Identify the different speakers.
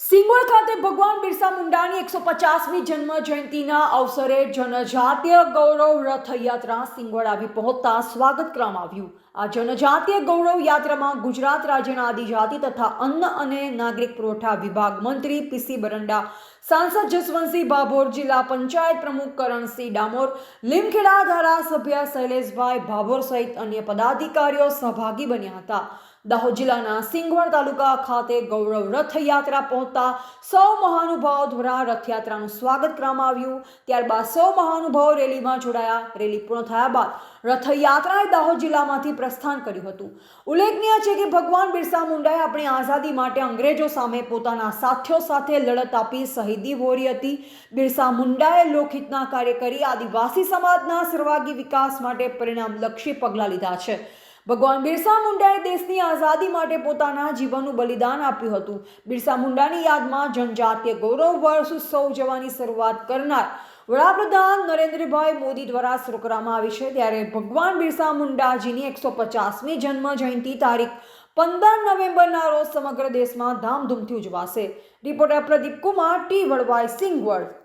Speaker 1: સિંગોડ ખાતે ભગવાન બિરસા મુંડાની એકસો પચાસમી જન્મ જયંતિના અવસરે જનજાતીય ગૌરવ રથયાત્રા સિંગોળ આવી પહોંચતા સ્વાગત કરવામાં આવ્યું. આ જનજાતીય ગૌરવ યાત્રામાં ગુજરાત રાજ્યના આદિજાતિ તથા અન્ન અને નાગરિક પુરવઠા વિભાગ મંત્રી પીસી બરંડા, સાંસદ જસવંતસિંહ ભાભોર જિલ્લા પંચાયત પ્રમુખ કરણસિંહ ડામોર, લીમખેડા ધારાસભ્ય શૈલેષભાઈ ભાભોર સહિત અન્ય પદાધિકારીઓ સહભાગી બન્યા હતા. દાહોદ જિલ્લાના સિંગવડ તાલુકા ખાતે ગૌરવ રથયાત્રા પહોંચતા સૌ મહાનુભાવો દ્વારા રથયાત્રાનું સ્વાગત કરવામાં આવ્યું. ત્યારબાદ સૌ મહાનુભાવો રેલીમાં જોડાયા. રેલી પૂર્ણ થયા બાદ રથયાત્રાએ દાહોદ જિલ્લામાંથી પ્રસ્થાન કર્યું હતું. ઉલ્લેખનીય છે કે ભગવાન બિરસા મુંડાએ આપણી આઝાદી માટે અંગ્રેજો સામે પોતાના સાથીઓ સાથે લડત આપી શહીદી વોરી હતી. બિરસા મુંડાએ લોકહિતના કાર્ય કરી આદિવાસી સમાજના સર્વાગી વિકાસ માટે પરિણામલક્ષી પગલાં લીધા છે. ભગવાન બિરસા મુંડાએ દેશની આઝાદી માટે પોતાના જીવનનું બલિદાન આપ્યું હતું. બિરસા મુંડાની યાદમાં જનજાતીય ગૌરવ વર્ષ ઉત્સવ ઉજવવાની શરૂઆત કરનાર વડાપ્રધાન નરેન્દ્રભાઈ મોદી દ્વારા શરૂ કરવામાં આવી છે. ત્યારે ભગવાન બિરસા મુંડાજીની એકસો પચાસમી જન્મ જયંતિ તારીખ પંદર નવેમ્બરના રોજ સમગ્ર દેશમાં ધામધૂમથી ઉજવાશે. Reporter Pradeep Kumar T Vadvai Singvad